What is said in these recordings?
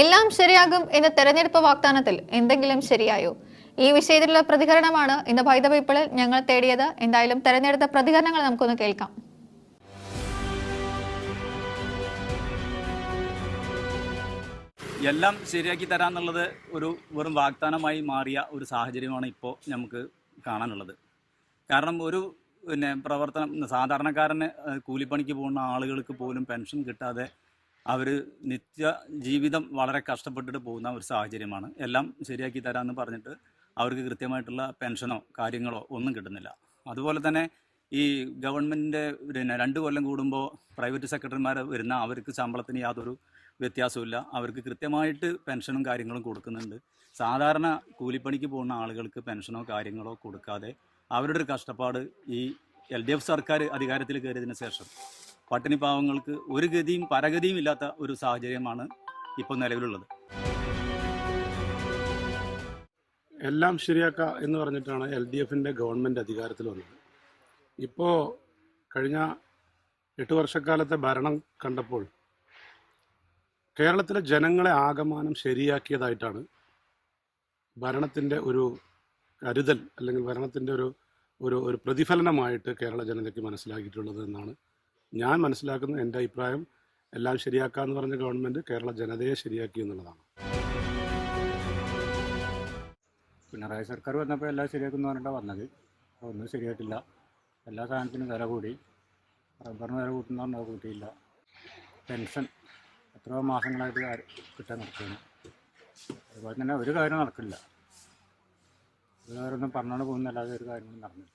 എല്ലാം ശരിയാകും എന്ന തെരഞ്ഞെടുപ്പ് വാഗ്ദാനത്തിൽ എന്തെങ്കിലും ശരിയായോ? ഈ വിഷയത്തിലുള്ള പ്രതികരണമാണ് ഇന്ന് ഭൈത പീപ്പിളിൽ ഞങ്ങൾ തേടിയത്. എന്തായാലും തെരഞ്ഞെടുത്ത പ്രതികരണങ്ങൾ നമുക്കൊന്ന് കേൾക്കാം. എല്ലാം ശരിയാക്കി തരാന്നുള്ളത് ഒരു വെറും വാഗ്ദാനമായി മാറിയ ഒരു സാഹചര്യമാണ് ഇപ്പോൾ നമുക്ക് കാണാനുള്ളത്. കാരണം ഒരു പിന്നെ പ്രവർത്തനം സാധാരണക്കാരന് കൂലിപ്പണിക്ക് പോകുന്ന ആളുകൾക്ക് പോലും പെൻഷൻ കിട്ടാതെ അവർ നിത്യ ജീവിതം വളരെ കഷ്ടപ്പെട്ടിട്ട് പോകുന്ന ഒരു സാഹചര്യമാണ്. എല്ലാം ശരിയാക്കി തരാമെന്ന് പറഞ്ഞിട്ട് അവർക്ക് കൃത്യമായിട്ടുള്ള പെൻഷനോ കാര്യങ്ങളോ ഒന്നും കിട്ടുന്നില്ല. അതുപോലെ തന്നെ ഈ ഗവൺമെന്റിന്റെ പിന്നെ രണ്ട് കൊല്ലം കൂടുമ്പോൾ പ്രൈവറ്റ് സെക്രട്ടറിമാർ വരുന്ന അവർക്ക് ശമ്പളത്തിന് യാതൊരു വ്യത്യാസമില്ല അവർക്ക് കൃത്യമായിട്ട് പെൻഷനും കാര്യങ്ങളും കൊടുക്കുന്നുണ്ട്. സാധാരണ കൂലിപ്പണിക്ക് പോകുന്ന ആളുകൾക്ക് പെൻഷനോ കാര്യങ്ങളോ കൊടുക്കാതെ അവരുടെ ഒരു കഷ്ടപ്പാട് ഈ എൽ ഡി എഫ് സർക്കാർ അധികാരത്തിൽ കയറിയതിന് ശേഷം പട്ടിണി പാവങ്ങൾക്ക് ഒരു ഗതിയും പരഗതിയും ഇല്ലാത്ത ഒരു സാഹചര്യമാണ് ഇപ്പോൾ നിലവിലുള്ളത്. എല്ലാം ശരിയാക്കുക എന്ന് പറഞ്ഞിട്ടാണ് എൽ ഡി എഫിന്റെ ഗവൺമെന്റ് അധികാരത്തിൽ വന്നത്. ഇപ്പോൾ കഴിഞ്ഞ എട്ട് വർഷക്കാലത്തെ ഭരണം കണ്ടപ്പോൾ കേരളത്തിലെ ജനങ്ങളെ ആകമാനം ശരിയാക്കിയതായിട്ടാണ് ഭരണത്തിന്റെ ഒരു കരുതൽ അല്ലെങ്കിൽ ഭരണത്തിന്റെ ഒരു ഒരു ഒരു പ്രതിഫലനമായിട്ട് കേരള ജനതയ്ക്ക് മനസ്സിലാക്കിയിട്ടുള്ളത് എന്നാണ് ഞാൻ മനസ്സിലാക്കുന്ന എന്റെ അഭിപ്രായം എല്ലാം ശരിയാക്കുക എന്ന് പറഞ്ഞ ഗവൺമെന്റ് കേരള ജനതയെ ശരിയാക്കി എന്നുള്ളതാണ്. പിണറായി സർക്കാർ വന്നപ്പോൾ എല്ലാം ശരിയാക്കുന്നു പറഞ്ഞിട്ടാണ് വന്നത്. ഒന്നും ശരിയായിട്ടില്ല. എല്ലാ സാധനത്തിനും വില കൂടി. റബ്ബറിന് വില കൂട്ടുന്ന കൂട്ടിയില്ല. പെൻഷൻ എത്രയോ മാസങ്ങളായിട്ട് കിട്ടാൻ നടക്കുന്നു അതുപോലെ തന്നെ ഒരു കാര്യം നടക്കില്ല. ഒന്നും പറഞ്ഞുകൊണ്ട് പോകുന്നല്ലാതെ ഒരു കാര്യങ്ങളും നടന്നില്ല.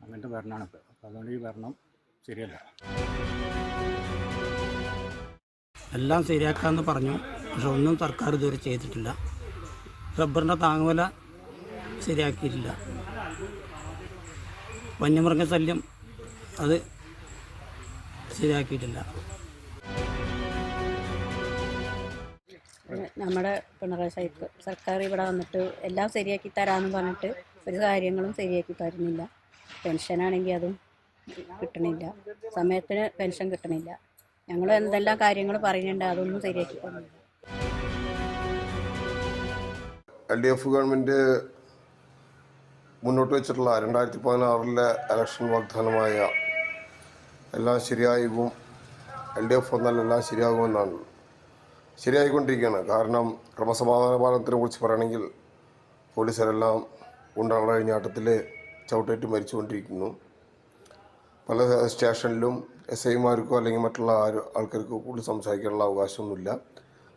അങ്ങനത്തെ ഭരണമാണ് ഇപ്പോൾ അപ്പോൾ അതുകൊണ്ട് ഈ ഭരണം ശരിയല്ല. എല്ലാം ശരിയാക്കാമെന്ന് പറഞ്ഞു. പക്ഷെ ഒന്നും സർക്കാർ ഇതുവരെ ചെയ്തിട്ടില്ല. റബ്ബറിന്റെ താങ്ങുവില ശരിയാക്കിയിട്ടില്ല. വന്യമൃഗ ശല്യം അത് ശരിയാക്കിയിട്ടില്ല. നമ്മുടെ പിണറായി സാഹിബ് സർക്കാർ ഇവിടെ വന്നിട്ട് എല്ലാം ശരിയാക്കി തരാമെന്ന് പറഞ്ഞിട്ട് ഒരു കാര്യങ്ങളും ശരിയാക്കി തരുന്നില്ല. പെൻഷനാണെങ്കിൽ അതും കിട്ടണില്ല. സമയത്തിന് പെൻഷൻ കിട്ടണില്ല. ഞങ്ങൾ എന്തെല്ലാം കാര്യങ്ങൾ പറയുന്നുണ്ട് അതൊന്നും ശരിയാക്കി എൽ ഡി എഫ് ഗവൺമെന്റ് മുന്നോട്ട് വെച്ചിട്ടുള്ള രണ്ടായിരത്തി പതിനാറിലെ ഇലക്ഷൻ വാഗ്ദാനമായ എല്ലാം ശരിയാകും എൽ ഡി എഫ് വന്നാൽ എല്ലാം ശരിയാകുമെന്നാണ് ശരിയായിക്കൊണ്ടിരിക്കുകയാണ്. കാരണം ക്രമസമാധാന പാലനത്തിനെ കുറിച്ച് പറയുകയാണെങ്കിൽ പോലീസുകാരെല്ലാം ഉണ്ടാകുന്ന കഴിഞ്ഞാട്ടത്തിൽ ചവിട്ടേറ്റ് മരിച്ചുകൊണ്ടിരിക്കുന്നു. പല സ്റ്റേഷനിലും എസ് ഐമാർക്കോ അല്ലെങ്കിൽ മറ്റുള്ള ആൾക്കാർക്കോ കൂടുതൽ സംസാരിക്കാനുള്ള അവകാശമൊന്നുമില്ല.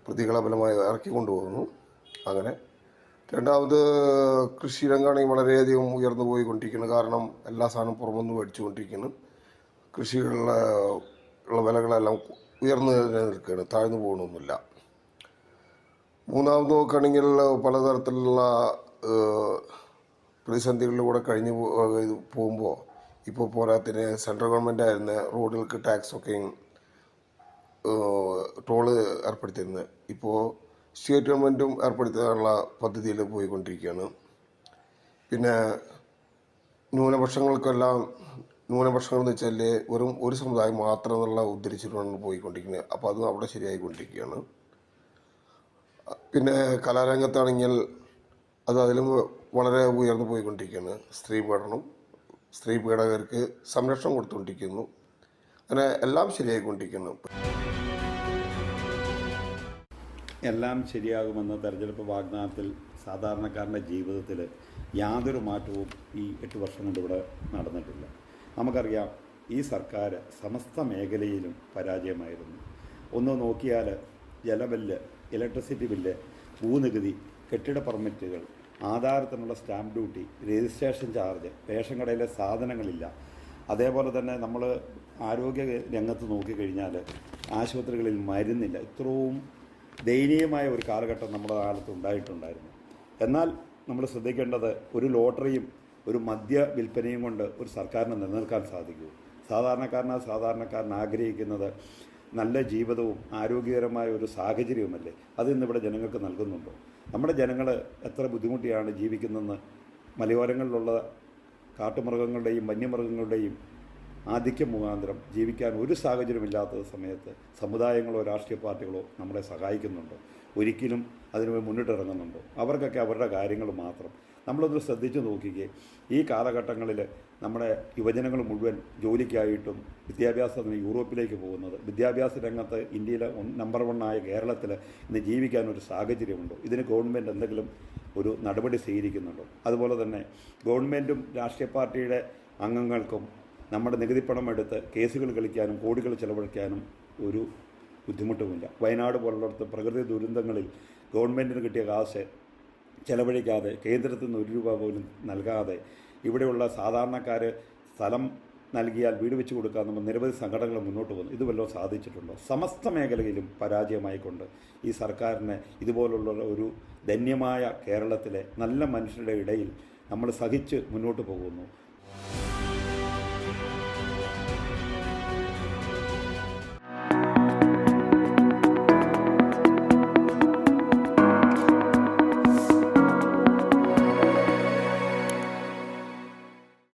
പ്രതികളെ ബലമായി ഇറക്കി കൊണ്ടുപോകുന്നു. അങ്ങനെ രണ്ടാമത് കൃഷി രംഗമാണെങ്കിൽ വളരെയധികം ഉയർന്നു പോയിക്കൊണ്ടിരിക്കുന്നു. കാരണം എല്ലാ സാധനവും പുറമെന്ന് മേടിച്ചുകൊണ്ടിരിക്കുന്നു. കൃഷികളിലെ ഉള്ള വിലകളെല്ലാം ഉയർന്നു നിൽക്കുകയാണ്. താഴ്ന്നു പോകണമൊന്നുമില്ല. മൂന്നാമത് നോക്കുകയാണെങ്കിൽ പലതരത്തിലുള്ള പ്രതിസന്ധികളിലൂടെ കഴിഞ്ഞു പോകുമ്പോൾ ഇപ്പോൾ പോരാത്തിന് സെൻട്രൽ ഗവൺമെന്റ് ആയിരുന്ന റോഡുകൾക്ക് ടാക്സ് ഒക്കെ ടോൾ ഏർപ്പെടുത്തിയിരുന്നത്. ഇപ്പോൾ സ്റ്റേറ്റ് ഗവൺമെന്റും ഏർപ്പെടുത്താനുള്ള പദ്ധതിയിൽ പോയിക്കൊണ്ടിരിക്കുകയാണ്. പിന്നെ ന്യൂനപക്ഷങ്ങൾക്കെല്ലാം ന്യൂനപക്ഷങ്ങൾ എന്ന് വെച്ചാൽ വെറും ഒരു സമുദായം മാത്രം എന്നുള്ള ഉദ്ധരിച്ചിട്ടാണ് പോയിക്കൊണ്ടിരിക്കുന്നത്. അപ്പോൾ അതും അവിടെ ശരിയായിക്കൊണ്ടിരിക്കുകയാണ്. പിന്നെ കലാരംഗത്താണെങ്കിൽ അത് അതിലും വളരെ ഉയർന്നു പോയിക്കൊണ്ടിരിക്കുകയാണ് സ്ത്രീ പീഡനം. സ്ത്രീ പീഡകർക്ക് സംരക്ഷണം കൊടുത്തുകൊണ്ടിരിക്കുന്നു. അങ്ങനെ എല്ലാം ശരിയായിക്കൊണ്ടിരിക്കുന്നു. എല്ലാം ശരിയാകുമെന്ന തെരഞ്ഞെടുപ്പ് വാഗ്ദാനത്തിൽ സാധാരണക്കാരന്റെ ജീവിതത്തിൽ യാതൊരു മാറ്റവും ഈ എട്ട് വർഷം കൊണ്ട് ഇവിടെ നടന്നിട്ടില്ല. നമുക്കറിയാം ഈ സർക്കാർ സമസ്ത മേഖലയിലും പരാജയമായിരുന്നു. ഒന്ന് നോക്കിയാൽ ജലബില്ല് ഇലക്ട്രിസിറ്റി ബില്ല് ഭൂനികുതി കെട്ടിട പെർമിറ്റുകൾ ആധാരത്തിനുള്ള stamp duty registration charge ration കടയിലെ സാധനങ്ങളില്ല. അതേപോലെ തന്നെ നമ്മൾ ആരോഗ്യ രംഗത്ത് നോക്കിക്കഴിഞ്ഞാൽ ആശുപത്രികളിൽ മരുന്നില്ല. ഇത്രയും ദയനീയമായ ഒരു കാലഘട്ടം നമ്മുടെ കാലത്ത് ഉണ്ടായിട്ടുണ്ടായിരുന്നു. എന്നാൽ നമ്മൾ ശ്രദ്ധിക്കേണ്ടത് ഒരു ലോട്ടറിയും ഒരു മദ്യ വിൽപ്പനയും കൊണ്ട് ഒരു സർക്കാരിന് നിലനിൽക്കാൻ സാധിക്കൂ. സാധാരണക്കാരനാ സാധാരണക്കാരൻ ആഗ്രഹിക്കുന്നത് നല്ല ജീവിതവും ആരോഗ്യകരമായ ഒരു സാഹചര്യവുമല്ലേ? അത് ഇന്നിവിടെ ജനങ്ങൾക്ക് നൽകുന്നുണ്ടോ? നമ്മുടെ ജനങ്ങൾ എത്ര ബുദ്ധിമുട്ടിയാണ് ജീവിക്കുന്നതെന്ന് മലയോരങ്ങളിലുള്ള കാട്ടുമൃഗങ്ങളുടെയും വന്യമൃഗങ്ങളുടെയും ആധിക്യം മുഖാന്തരം ജീവിക്കാൻ ഒരു സാഹചര്യമില്ലാത്ത സമയത്ത് സമുദായങ്ങളോ രാഷ്ട്രീയ പാർട്ടികളോ നമ്മളെ സഹായിക്കുന്നുണ്ടോ? ഒരിക്കലും അതിന് മുന്നിട്ടിറങ്ങുന്നുണ്ടോ? അവർക്കൊക്കെ അവരുടെ കാര്യങ്ങൾ മാത്രം നമ്മളൊന്ന് ശ്രദ്ധിച്ചു നോക്കിക്കേ. ഈ കാലഘട്ടങ്ങളിൽ നമ്മുടെ യുവജനങ്ങൾ മുഴുവൻ ജോലിക്കായിട്ടും വിദ്യാഭ്യാസത്തിന് യൂറോപ്പിലേക്ക് പോകുന്നത്. വിദ്യാഭ്യാസ രംഗത്ത് ഇന്ത്യയിലെ നമ്പർ വണ്ണായ കേരളത്തിൽ ഇന്ന് ജീവിക്കാനൊരു സാഹചര്യമുണ്ടോ. ഇതിന് ഗവൺമെന്റ് എന്തെങ്കിലും ഒരു നടപടി സ്വീകരിക്കുന്നുണ്ടോ? അതുപോലെ തന്നെ ഗവൺമെന്റും രാഷ്ട്രീയ പാർട്ടിയുടെ അംഗങ്ങൾക്കും നമ്മുടെ നികുതിപ്പണം എടുത്ത് കേസുകൾ കളിക്കാനും കോടികൾ ചെലവഴിക്കാനും ഒരു ബുദ്ധിമുട്ടുമില്ല. വയനാട് പോലുള്ളിടത്ത് പ്രകൃതി ദുരന്തങ്ങളിൽ ഗവൺമെന്റിന് കിട്ടിയ കാശ് ചെലവഴിക്കാതെ കേന്ദ്രത്തിൽ നിന്ന് ഒരു രൂപ പോലും നൽകാതെ ഇവിടെയുള്ള സാധാരണക്കാർ സ്ഥലം നൽകിയാൽ വീട് വെച്ച് കൊടുക്കാമെന്ന് നിരവധി സംഘടനകൾ മുന്നോട്ട് വന്നു. ഇത് വല്ലതും സാധിച്ചിട്ടുണ്ടോ? സമസ്ത മേഖലയിലും പരാജയമായിക്കൊണ്ട് ഈ സർക്കാരിനെ ഇതുപോലുള്ള ഒരു ധന്യമായ കേരളത്തിലെ നല്ല മനുഷ്യരുടെ ഇടയിൽ നമ്മൾ സഹിച്ച് മുന്നോട്ട് പോകുന്നു.